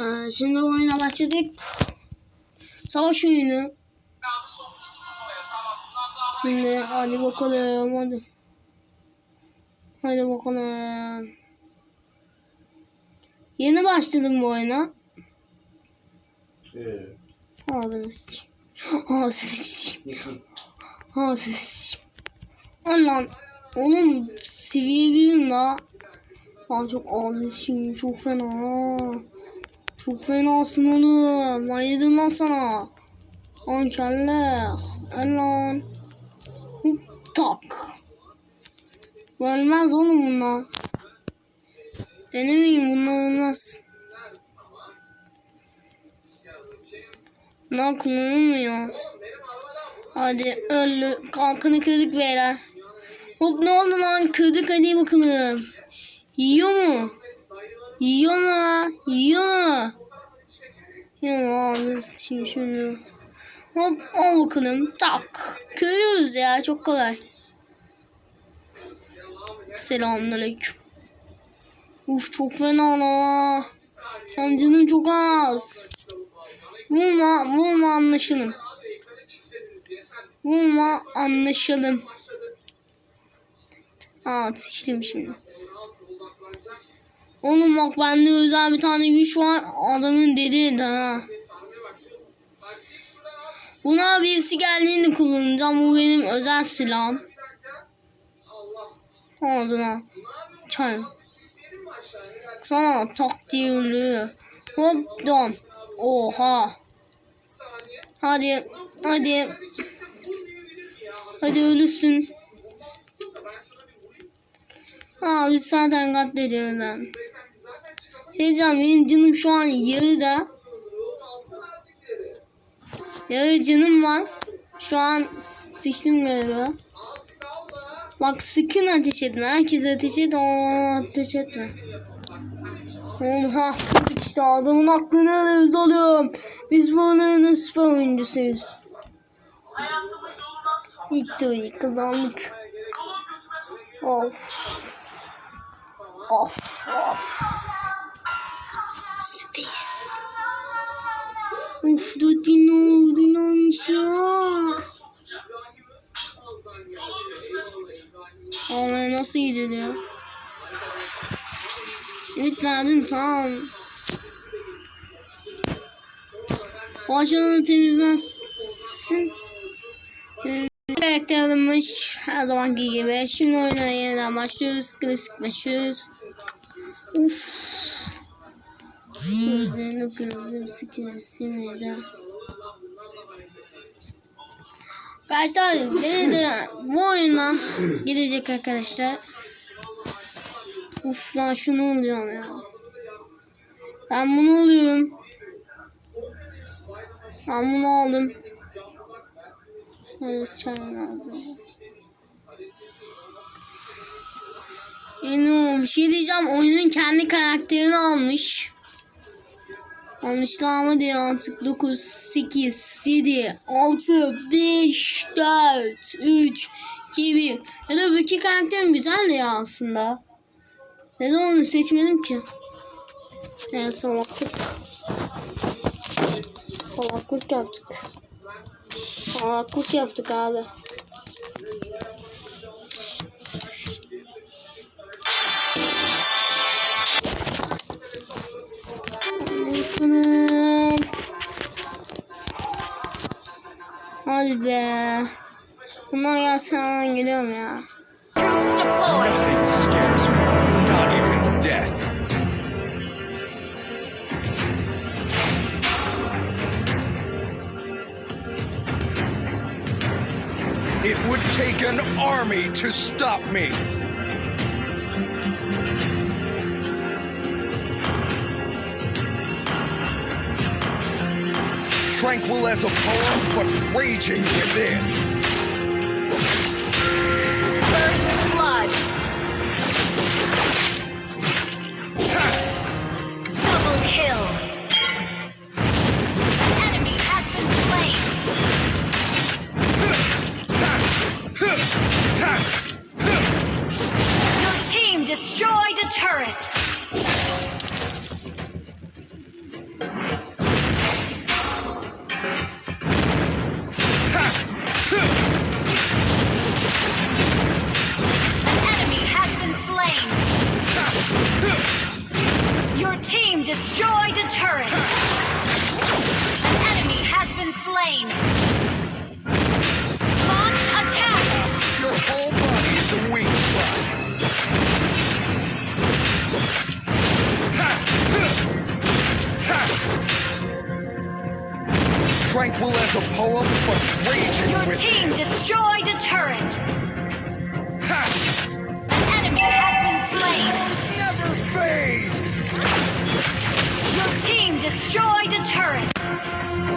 Ee, şimdi oyuna başladık. Savaş oyunu. Şimdi hadi bakalım hadi. Hadi bakalım. Yeni başladım bu oyuna. Ee, Ağzını sıçayım. Ağzını sıçayım. Ağzını sıçayım. Lan oğlum seviye birim daha. Daha çok ağzını sıçayım çok fena. Çok fenasın oğlum. Yedim lan sana. Lan kelle. El lan. Hop, Tak. Ölmez oğlum bunlar. Denemeyin bunlar ölmez. Bunlar kullanılmıyor. Hadi öldü. Kalkanı kırdık beyler. Hop ne oldu lan? Kırdık hadi bakalım. Yiyor mu? Yiyor mu? Yiyor mu? Mu? Ağzını sıçayım şunu. Hop al bakalım. Tak. Kırıyoruz ya çok kolay. Selamünaleyküm. Uf çok fena la. Lan canım çok az. Vurma, vurma anlaşalım. Vurma anlaşalım. Aa sıçtım şimdi. Oğlum bak bende özel bir tane güç var. Adamın dedi ha. Buna birisi geldiğinde kullanacağım. Bu benim özel silahım. Ağzına. Çay. Sana tak diye ölüyor. Hop dom. Oha. Hadi. Hadi. Hadi ölüsün. Aa biz zaten katlediyoruz lan. Heyecan benim canım şu an yarıda. Yarı canım var. Şu an sıçtım galiba. Bak sakın ateş etme. Herkes ateş et. Aa, ateş etme. Oha işte adamın aklını alıyoruz oğlum. Biz bu oyunun süper oyuncusuyuz. Victory kazandık. Of. Of of. Space. Uf 4000 oldu olmuş ya. Ama nasıl gidiliyor? Evet verdin tamam. Alanı temizlensin. Karakter alınmış her zamanki gibi. Şimdi oyuna yeniden başlıyoruz. Klasik başlıyoruz. Uff. Gözlerini gözlerim sıkıyorsun neden? Arkadaşlar beni bu oyundan gidecek arkadaşlar. Uf lan şunu alacağım ya. Ben bunu alıyorum. Ben bunu aldım. Evet çay lazım. Yeni bir şey diyeceğim. Oyunun kendi karakterini almış. Almışlar ama diye artık 9, 8, 7, 6, 5, 4, 3, 2, 1. Ya da bu iki karakterim güzel ya aslında. Neden onu seçmedim ki? Yani salaklık. Salaklık yaptık. Salaklık yaptık abi. Hadi be. Bunlar gelse hemen geliyorum ya. It would take an army to stop me. Tranquil as a poem, but raging within. Destroyed a turret.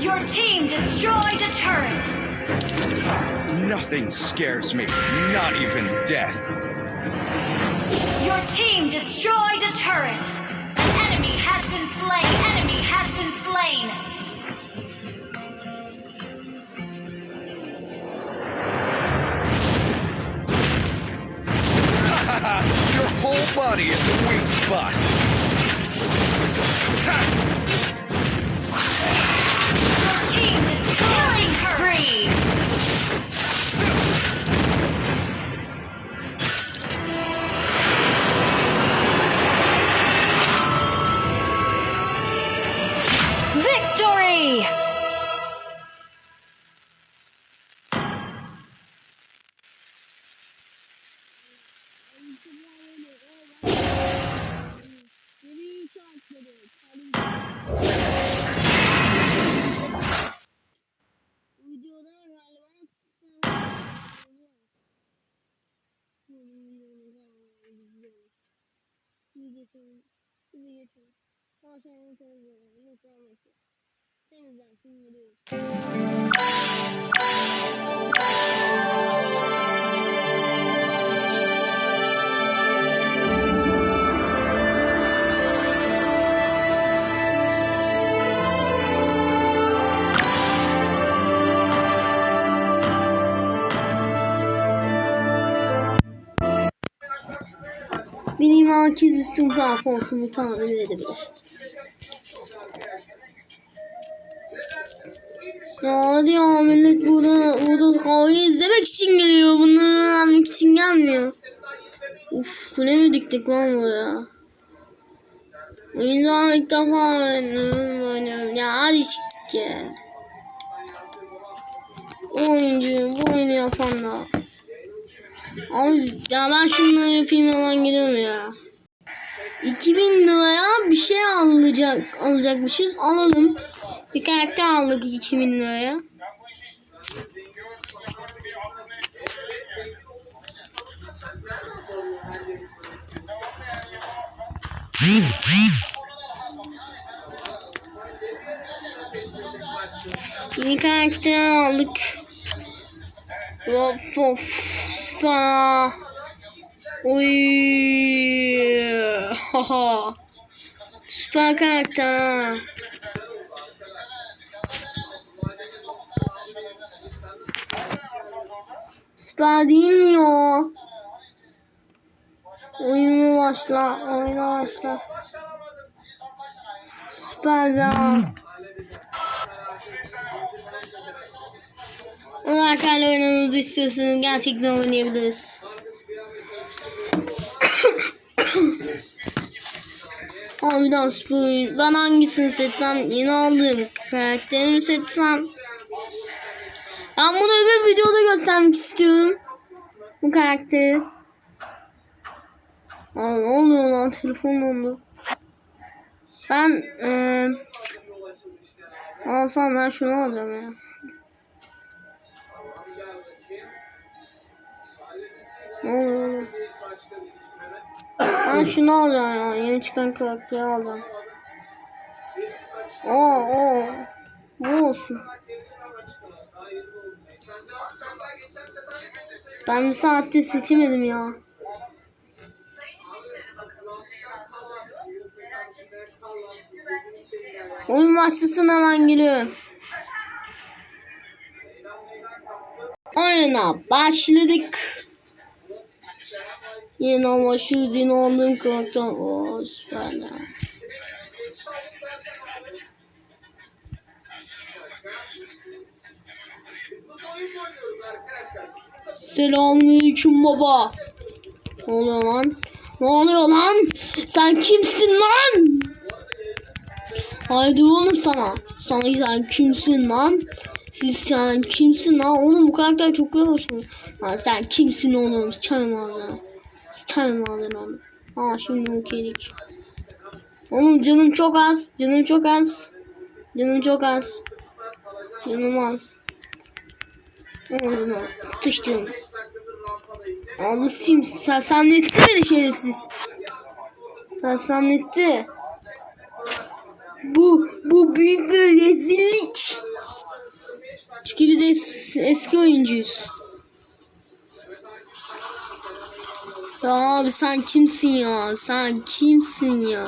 Your team destroyed a turret. Nothing scares me, not even death. Your team destroyed a turret. An enemy has been slain. Enemy has been slain. Your whole body is a weak spot. Ha! 就是一群，到现在为止，我也不知道怎么了，真的是让人受不了。Herkes üstün performansımı tahmin edebilir. Ya ya millet burada, burada kavga izlemek için geliyor. Bunları öğrenmek için gelmiyor. Uf bu ne mi diktik lan buraya? Oyundan ilk defa oynuyorum. Ya hadi. Bu oyuncu, bu oyunu yapan da. Abi ya ben şunları yapayım hemen gidiyorum ya. 2000 liraya bir şey alacak alacakmışız. Alalım. Bir karakter aldık 2000 liraya. Yeni karakter aldık. Hop hop. Oy. Haha. Süper karakter. Süper değil mi ya? Oyunu başla. Oyuna başla. Süper ya. Onlarla oynamamızı istiyorsanız gerçekten oynayabiliriz. Harbiden oyun. Ben hangisini seçsem yeni aldığım karakterimi seçsem. Ben bunu öbür videoda göstermek istiyorum. Bu karakteri. Aa, ne oluyor lan telefon dondu. Ben eee alsam ben şunu alacağım ya. Ne oluyor? Ben şunu alacağım ya. Yeni çıkan karakteri alacağım. Oo, oo. Bu olsun. Ben bir saatte seçemedim ya. Oyun başlasın hemen geliyorum. oyuna başladık. Yine ama şu din aldığım karakter. Oo süper ya. Selamünaleyküm baba. Ne oluyor lan? Ne oluyor lan? Sen kimsin lan? Haydi oğlum sana. Sana sen kimsin lan? Siz sen kimsin lan? Oğlum bu karakter çok yavaş mı? Lan sen kimsin oğlum? Sıçarım ağzına. Sıçarım ağzına oğlum. Aa şimdi okeydik. Oğlum canım çok az. Canım çok az. Canım çok az. Canım az. Oğlum tutuştum. Abi sim sen sannetti beni şerefsiz. Sen sannetti. Bu bu büyük bir rezillik. Çünkü biz es- eski oyuncuyuz. Ya abi sen kimsin ya? Sen kimsin ya?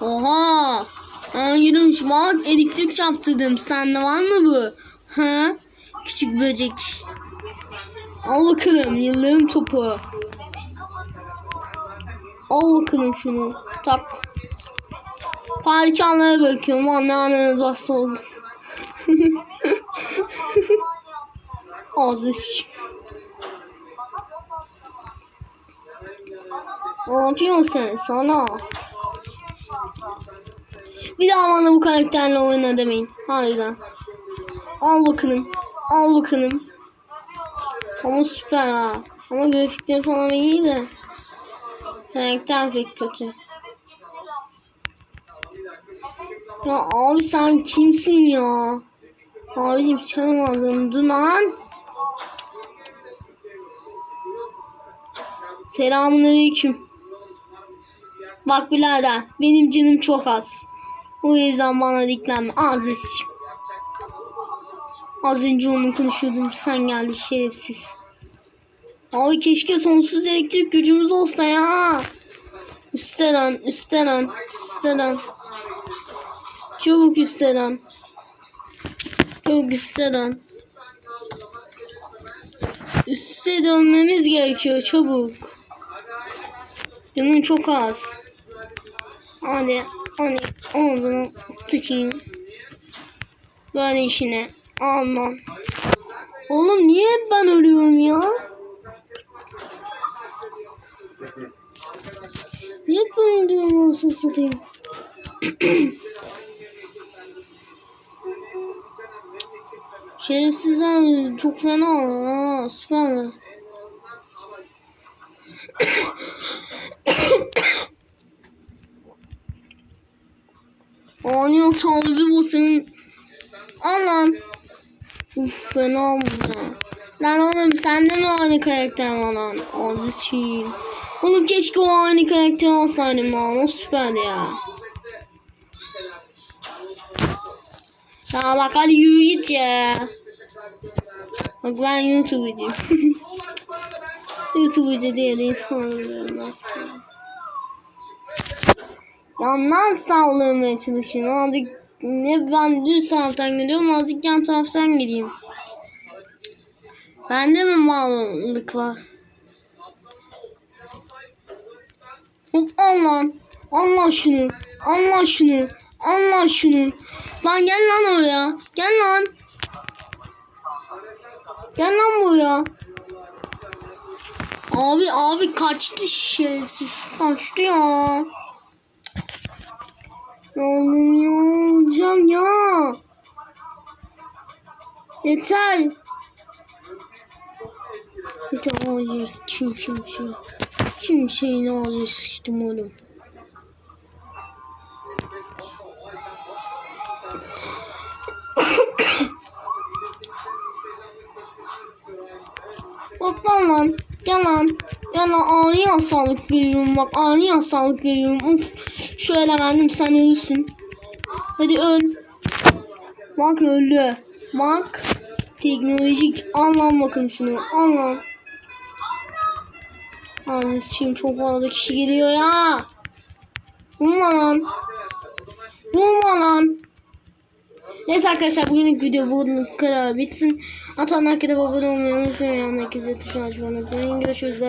Oha! Aa, yürümüş bak elektrik çarptırdım. Sende var mı bu? Ha? Küçük böcek. Al bakalım yıldırım topu. Al bakalım şunu. Tak. Parçalara bakıyorum. Anneanneniz hasta oldu. Ağzı Ne yapıyorsun sen sana? Bir daha bana bu karakterle oyna demeyin. Harbiden. Al bakalım. Al bakalım. Ama süper ha. Ama grafikleri falan iyi de. Karakter pek kötü. Ya abi sen kimsin ya? Abicim ağzını dur lan. Selamünaleyküm. Bak birader benim canım çok az. O yüzden bana diklenme. Sıçayım. Az önce onu konuşuyordum. Sen geldi şerefsiz. Abi keşke sonsuz elektrik gücümüz olsa ya. Üstten üstten üstten Çabuk üstten Çabuk üstten Üste dönmemiz gerekiyor çabuk. Canım çok az. Hadi hadi ağzını tutayım. Böyle işine almam. Oğlum niye hep ben ölüyorum ya? Niye ben ölüyorum nasıl satayım? Şerefsizler çok fena ha süper. Ani hatalı bir bu senin. Al lan. Uf fena oldu. Lan oğlum sende mi aynı karakter var lan? Ağzı çiğim. Oğlum keşke o aynı karakter alsaydım lan. O süperdi ya. Ya bak hadi yürü git ya. Bak ben YouTube'cuyum. YouTube'cu diye de insanlıyorum aslında. Yandan saldırmaya çalışıyorum. Azıcık ne ben düz taraftan gidiyorum azıcık yan taraftan gideyim. Bende mi mallık var? Hop al lan. Allah şunu. Allah şunu. Allah şunu. Lan gel lan oraya. Gel lan. Gel lan buraya. Abi abi kaçtı şerefsiz. Kaçtı ya. Ne oğlum ya can ya. Yeter. Yeter ağzını sıçayım şimdi. Şimdi şeyin ağzını sıçtım oğlum. Lan lan. Gel lan. Lan ani hastalık veriyorum bak ani hastalık veriyorum. Uf. Şöyle verdim sen ölürsün. Hadi öl. Bak öldü. Bak. Teknolojik. Al lan bakın şunu. Al lan. Abi şimdi çok fazla kişi geliyor ya. Vurma lan. Vurma lan. Neyse arkadaşlar bugünlük video bu kadar bitsin. Atan herkese abone olmayı unutmayın. Zil tuşuna açmayı unutmayın. Görüşürüz.